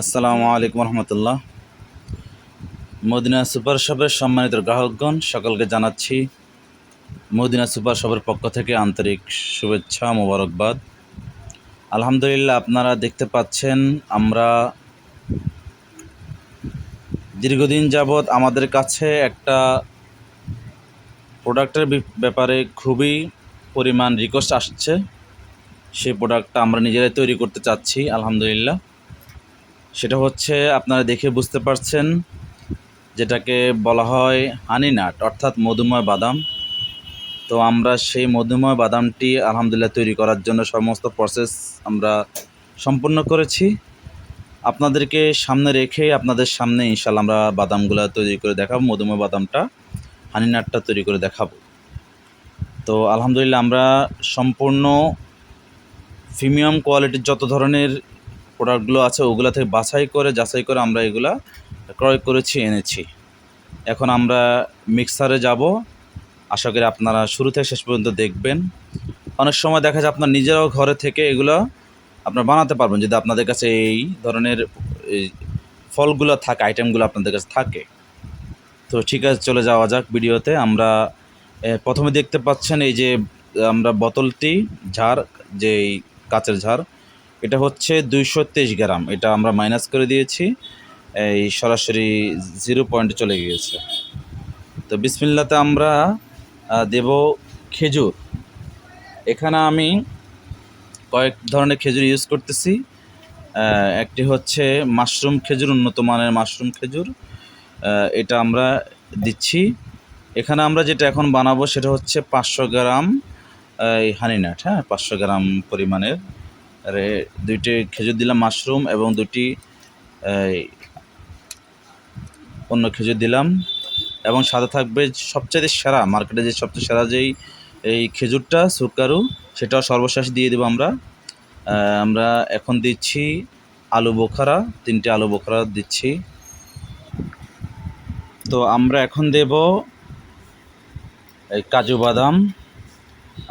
আসসালামু আলাইকুম রহমতুল্লাহ। Medina super শপের সম্মানিত গ্রাহকগণ, সকলকে জানাচ্ছি মদিনা সুপার শপের পক্ষ থেকে আন্তরিক শুভেচ্ছা, মোবারকবাদ। আলহামদুলিল্লাহ, আপনারা দেখতে পাচ্ছেন, আমরা দীর্ঘদিন যাবৎ আমাদের কাছে একটা প্রোডাক্টের ব্যাপারে খুবই পরিমাণ রিকোয়েস্ট আসছে। সেই প্রোডাক্টটা আমরা নিজেরাই তৈরি করতে চাচ্ছি, আলহামদুলিল্লাহ। সেটা হচ্ছে আপনারা দেখে বুঝতে পারছেন, যেটাকে বলা হয় হানি নাট অর্থাৎ মধুময় বাদাম। তো আমরা সেই মধুময় বাদামটি আলহামদুলিল্লাহ তৈরি করার জন্য সমস্ত প্রসেস আমরা সম্পূর্ণ করেছি। আপনাদেরকে সামনে রেখে আপনাদের সামনে ইনশাল্লাহ আমরা বাদামগুলো তৈরি করে দেখাবো, মধুময় বাদামটা হানি নাটটা তৈরি করে দেখাবো। তো আলহামদুলিল্লাহ আমরা সম্পূর্ণ প্রিমিয়াম কোয়ালিটির যত ধরনের প্রোডাক্টগুলো আছে, ওগুলো থেকে বাছাই করে, যাচাই করে আমরা এগুলা ক্রয় করেছি, এনেছি। এখন আমরা মিক্সারে যাব। আশা করি আপনারা শুরু থেকে শেষ পর্যন্ত দেখবেন। অনেক সময় দেখা যায় আপনার নিজেরাও ঘরে থেকে এগুলো আপনার বানাতে পারবেন, যদি আপনাদের কাছে এই ধরনের ফলগুলো থাকে আইটেমগুলো আপনাদের কাছে থাকে। তো ঠিক আছে, চলে যাওয়া যাক ভিডিওতে। আমরা প্রথমে দেখতে পাচ্ছেন এই যে আমরা বোতলটি, ঝাড় যে কাচের ঝাড় এটা হচ্ছে দুইশো তেইশ গ্রাম। এটা আমরা মাইনাস করে দিয়েছি। এই সরাসরি জিরো পয়েন্টে চলে গিয়েছে। তো বিসমিল্লাতে আমরা দেব খেজুর। এখানে আমি কয়েক ধরনের খেজুর ইউজ করতেছি। একটি হচ্ছে মাশরুম খেজুর, উন্নত মানের মাশরুম খেজুর। এটা আমরা দিচ্ছি। এখানে আমরা যেটা এখন বানাবো সেটা হচ্ছে পাঁচশো গ্রাম, এই হানি নাট হ্যাঁ পাঁচশো গ্রাম পরিমাণের আরে দুইটি খেজুর দিলাম মাশরুম এবং দুটি অন্য খেজুর দিলাম এবং সাথে থাকবে সবচেয়ে সেরা, মার্কেটে যে সবচেয়ে সেরা যেই, এই খেজুরটা, সুকারু, সেটাও সর্বশেষ দিয়ে দেবো আমরা। আমরা এখন দিচ্ছি আলু বোখারা, তিনটে আলু বোখারা দিচ্ছি। তো আমরা এখন দেব, এই কাজু বাদাম।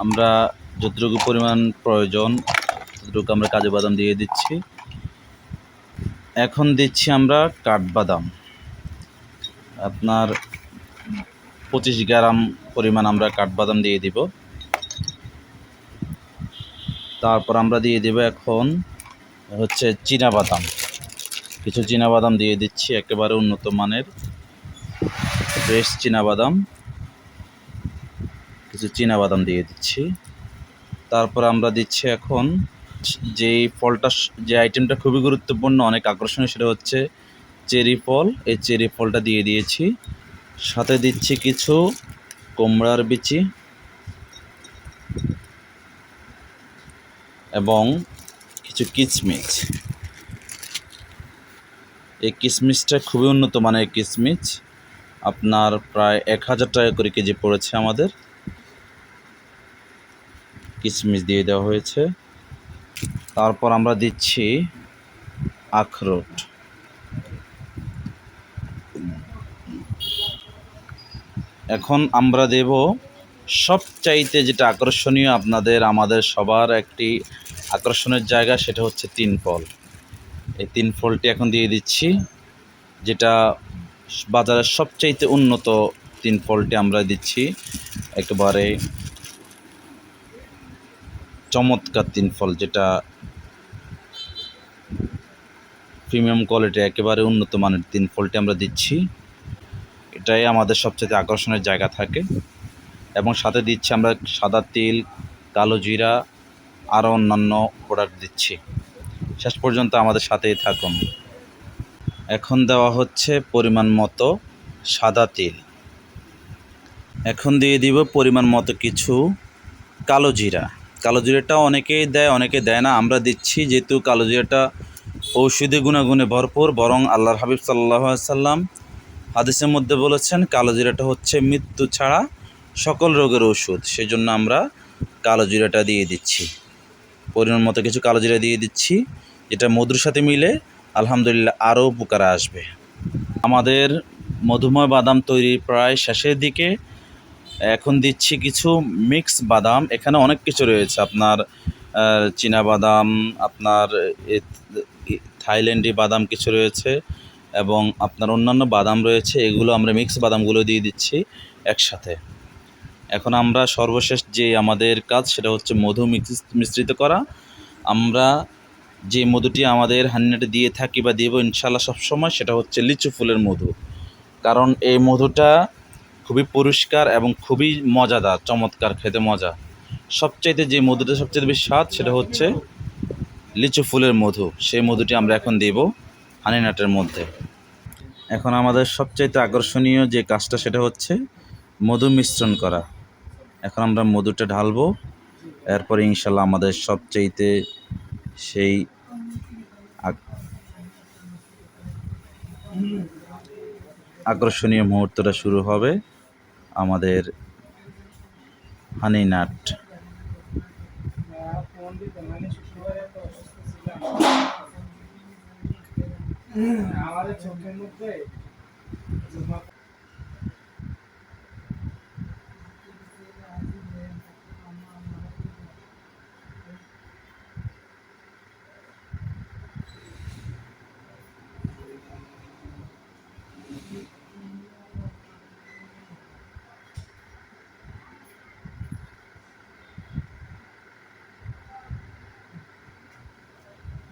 আমরা যতটুকু পরিমাণ প্রয়োজন ততটুকু আমরা কাজু বাদাম দিয়ে দিচ্ছি। এখন দিচ্ছি আমরা কাঠবাদাম আপনার পঁচিশ গ্রাম পরিমাণ আমরা কাঠবাদাম দিয়ে দিব। তারপর আমরা দিয়ে দেব এখন হচ্ছে বাদাম। কিছু বাদাম দিয়ে দিচ্ছি, একেবারে উন্নত মানের। ফ্রেশ বাদাম। কিছু বাদাম দিয়ে দিচ্ছি। তারপর আমরা দিচ্ছি এখন যেই ফলটা যে আইটেমটা খুবই গুরুত্বপূর্ণ, অনেক আকর্ষণীয় সেটা হচ্ছে চেরি ফল। এই চেরি ফলটা দিয়ে দিয়েছি। সাথে দিচ্ছি কিছু কুমড়ার বিচি এবং কিছু কিচমিচ এই কিশমিশটা খুবই উন্নত মানের কিশমিচ আপনার প্রায় এক হাজার টাকা করে কেজি পড়েছে আমাদের। কিশমিশ দিয়ে দেওয়া হয়েছে। তারপর আমরা দিচ্ছি আখরোট। এখন আমরা দেব সবচাইতে যেটা আকর্ষণীয় আপনাদের, আমাদের সবার একটি আকর্ষণের জায়গা, সেটা হচ্ছে তিন ফল। এই তিন ফলটি এখন দিয়ে দিচ্ছি, যেটা বাজারের সবচাইতে উন্নত তিন ফলটি আমরা দিচ্ছি। একেবারে চমৎকার তিন ফল, যেটা প্রিমিয়াম কোয়ালিটি একেবারে উন্নত মানের তিন ফলটি আমরা দিচ্ছি। এটাই আমাদের সবচেয়ে আকর্ষণের জায়গা থাকে। এবং সাথে দিচ্ছি আমরা সাদা তিল, কালো জিরা আরও অন্যান্য প্রোডাক্ট দিচ্ছি। শেষ পর্যন্ত আমাদের সাথেই থাকুন। এখন দেওয়া হচ্ছে পরিমাণ মতো সাদা তিল। এখন দিয়ে দিব পরিমাণ মতো কিছু কালো জিরা। কালো জিরাটা অনেকেই দেয়, অনেকে দেয় না। আমরা দিচ্ছি যেহেতু কালো জিরাটা ঔষধি গুণাগুণে ভরপুর, বরং আল্লাহর হাবিব সাল্লাহ সাল্লাম হাদিসের মধ্যে বলেছেন, কালো জিরাটা হচ্ছে মৃত্যু ছাড়া সকল রোগের ওষুধ সেই জন্য আমরা কালো জিরাটা দিয়ে দিচ্ছি। পরিমাণ মতো কিছু কালো জিরা দিয়ে দিচ্ছি, যেটা মধুর সাথে মিলে আলহামদুলিল্লাহ আরও উপকারে আসবে। আমাদের মধুময় বাদাম তৈরি প্রায় শেষের দিকে এখন দিচ্ছি কিছু মিক্স বাদাম। এখানে অনেক কিছু রয়েছে। আপনার চীনা বাদাম, আপনার থাইল্যান্ডি বাদাম কিছু রয়েছে এবং আপনার অন্যান্য বাদাম রয়েছে। এগুলো আমরা মিক্স বাদামগুলো দিয়ে দিচ্ছি একসাথে। এখন আমরা সর্বশেষ যে আমাদের কাজ, সেটা হচ্ছে মধু মিক্স, মিশ্রিত করা। আমরা যে মধুটি আমাদের হান্নাটে দিয়ে থাকি বা দেবো ইনশাল্লাহ সবসময়, সেটা হচ্ছে লিচু ফুলের মধু। কারণ এই মধুটা খুবই পরিষ্কার এবং খুবই মজাদার, চমৎকার, খেতে মজা। সবচাইতে যে মধুটা সবচেয়ে বেশি স্বাদ সেটা হচ্ছে লিচু ফুলের মধু। সেই মধুটি আমরা এখন দেব হানিনাটের মধ্যে। এখন আমাদের সবচাইতে আকর্ষণীয় যে কাজটা সেটা হচ্ছে মধু মিশ্রণ করা। এখন আমরা মধুটা ঢালবো। এরপরে ইনশাল্লাহ আমাদের সবচাইতে সেই আক- আকর্ষণীয় মুহূর্তটা শুরু হবে। আমাদের হানিনাট। আমাদের চোখের মধ্যে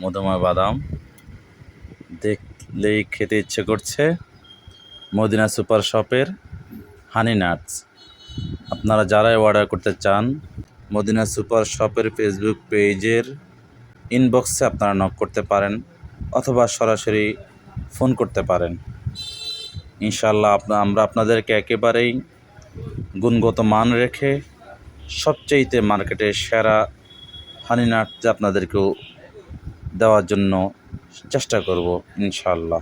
মধুময় বাদাম। দেখলেই খেতে ইচ্ছে করছে মদিনা সুপার শপের হানি নাটস আপনারা যারাই অর্ডার করতে চান, মদিনা সুপার শপের ফেসবুক পেজের ইনবক্সে আপনারা নক করতে পারেন অথবা সরাসরি ফোন করতে পারেন। ইনশাল্লাহ আমরা আপনাদেরকে একেবারেই গুণগত মান রেখে সবচেয়েতে মার্কেটের সেরা হানি নাট আপনাদেরকেও দেওয়ার জন্য চেষ্টা করব ইনশাল্লাহ